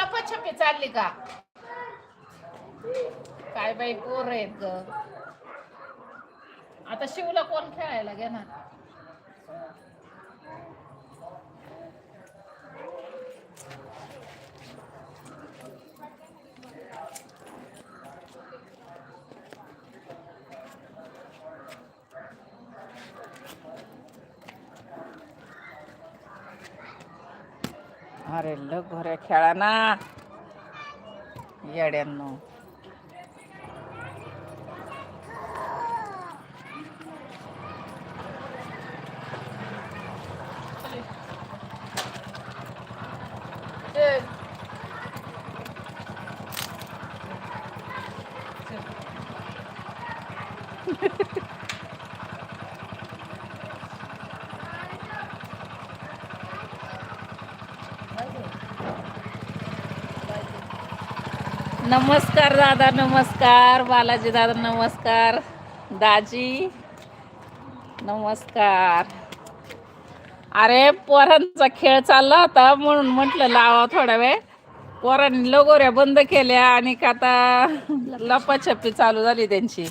लपाछपी चालली का? काय बाई पोर आहेत ग. आता शिवला कोण खेळायला घेणार? अरे ल घोऱ्या खेळा ना येड्यांनो नमस्कार दादा नमस्कार. बालाजी दादा नमस्कार. दाजी नमस्कार. अरे पोरांचा खेळ चालला होता म्हणून म्हटलं लावा थोडा वेळ. पोरांनी लगोऱ्या बंद केल्या आणि का आता लपाछपी चालू झाली त्यांची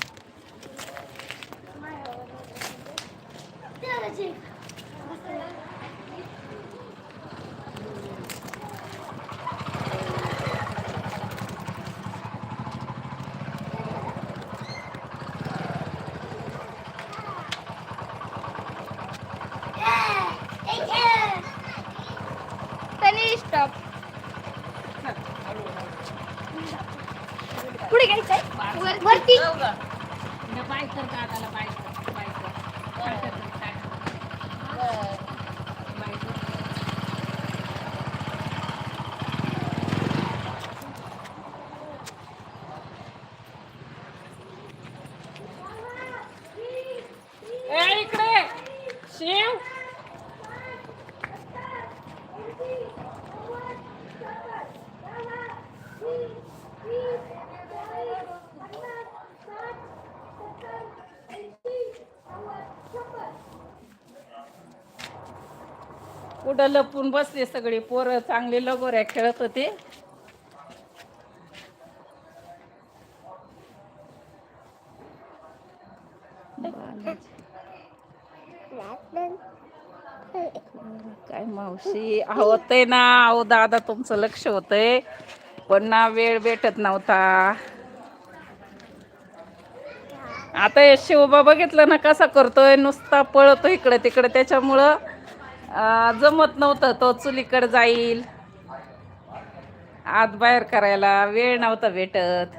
तरी स्टॉप पुढे घ्यायचंय वर- वरती. बाय कर दादाला बाय कर बाय कर ए इकडे शिव कुठं लपून बसले सगळे पोरं चांगले लगोऱ्या खेळत होते. काय मावशी होतंय ना अहो दादा तुमचं लक्ष होतंय. पण ना वेळ भेटत नव्हता. आता शिवबा बघितलं ना कसा करतोय नुसता पळतो इकडे तिकडे त्याच्यामुळं जमत नव्हतं तो चुलीकडे जाईल. आत बाहेर करायला वेळ नव्हता भेटत.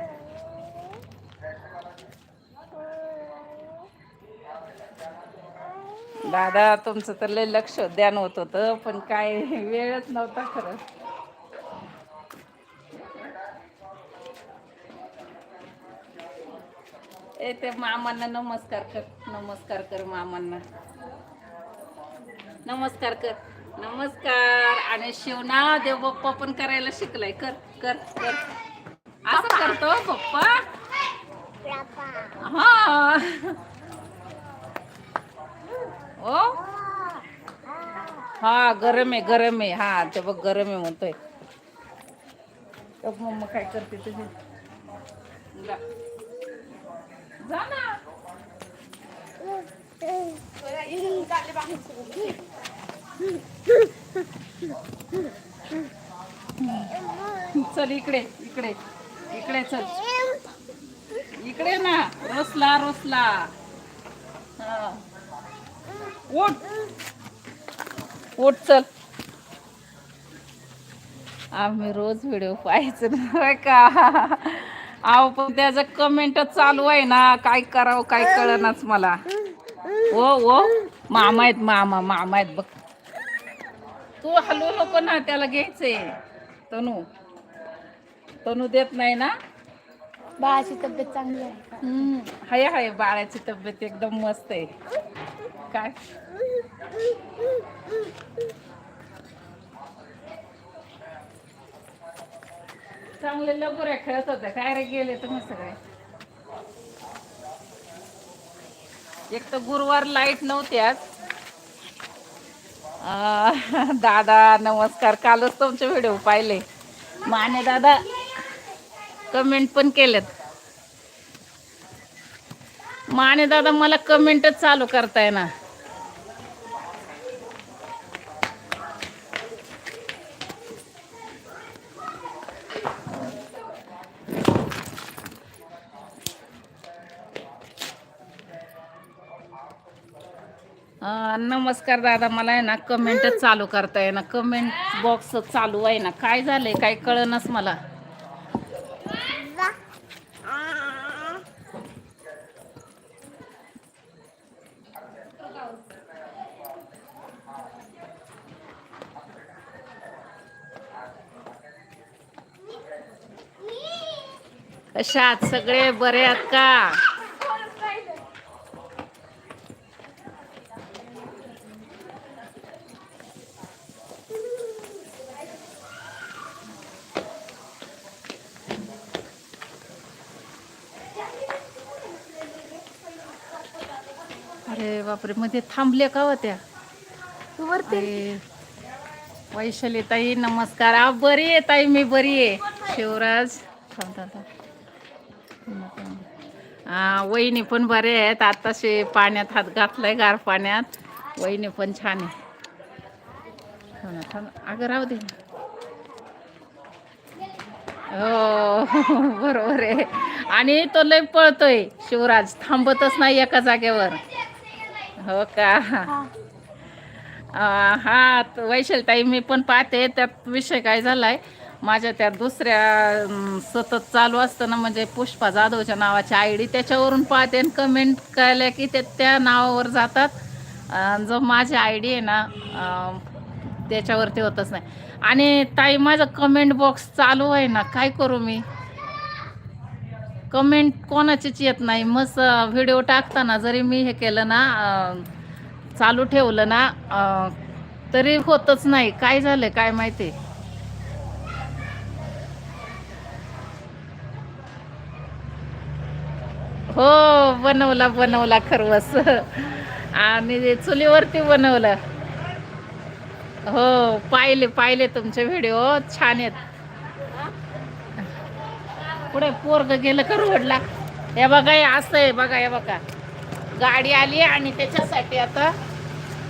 दादा तुमचं तर लय लक्ष ध्यान होत होतं पण काय वेळच नव्हता खरं. ए ते मामांना नमस्कार कर नमस्कार कर मामांना. नमस्कार कर. नमस्कार. आणि शिवना देव बाप्पा पण करायला शिकलाय. कर कर कर. असं करतो पप्पा. हा. ओ. हा गरम आहे गरम आहे. हा ते बघ गरम आहे म्हणतोय. मम्मा काय करते तुझी जा. ना. चल इकडे इकडे. इकडे चल. इकडे ना. रोसला रोसला. हा. उठ. उठ चल. आम्ही रोज व्हिडिओ पाहायचं ना का? अहो पण त्याचं कमेंट चालू आहे ना. काय करावं काय कळनाच मला. ओ ओ मामा आहेत मामा मामा आहेत. बघ. तू हलवू नको ना त्याला घ्यायचंय. तनू. तनू देत नाही ना? बाळाची तब्येत चांगली आहे हम्म, हाय हाय बाळाची तब्येत एकदम मस्त आहे. काय? चांगले लगोऱ्या खेळत होते काय रे गेले तुम्ही सगळे एक तर गुरुवार लाइट नव्हती आज. दादा नमस्कार. कालच तुमचे व्हिडिओ पाहिले. माने दादा कमेंट पण केलेत. माने दादा मला कमेंटच चालू करताय ना. नमस्कार दादा मला आहे ना कमेंटच चालू करताय ना कमेंट बॉक्स चालू आहे ना. काय झालंय? काय कळनच मला. कशात सगळे बरे आहेत का? अरे बापरे मध्ये थांबले का होत्या? वरती. वैशाली ताई नमस्कार. आ बरी आहे ताई? मी बरी आहे. शिवराज. थांब, थांब, थांब. हा वहिनी पण बरे आहेत. आताशे पाण्यात हात घातलाय गार पाण्यात. वहिनी पण छान आहे. हो ना, थांब. अगं राहू दे. हो बरोबर आहे. आणि तो लय पळतोय. शिवराज थांबतच नाही एका जागेवर. हो का? हा. वैशालताई मी पण पाहते. त्यात विषय काय झालाय? माझ्या त्या दुसऱ्या सतत चालू असतं ना म्हणजे पुष्पा जाधवच्या नावाची आय डी त्याच्यावरून पाहते आणि कमेंट कळल्या की ते त्या नावावर जातात. जो माझी आय डी आहे ना त्याच्यावरती होतच नाही. आणि ताई माझं कमेंट बॉक्स चालू आहे ना काय करू मी? कमेंट कोणाचीच येत नाही. मस्त व्हिडिओ टाकताना जरी मी हे केलं ना चालू ठेवलं ना तरी होतच नाही. काय झालं काय माहिती? हो बनवला बनवला खरवस. आणि चुलीवरती बनवलं. हो पाहिले पाहिले तुमचे व्हिडिओ. छान आहेत. पुढे पोरग गेलं का रोडला? हे बघा हे असं आहे बघा हे बघा. गाडी आली आणि त्याच्यासाठी आता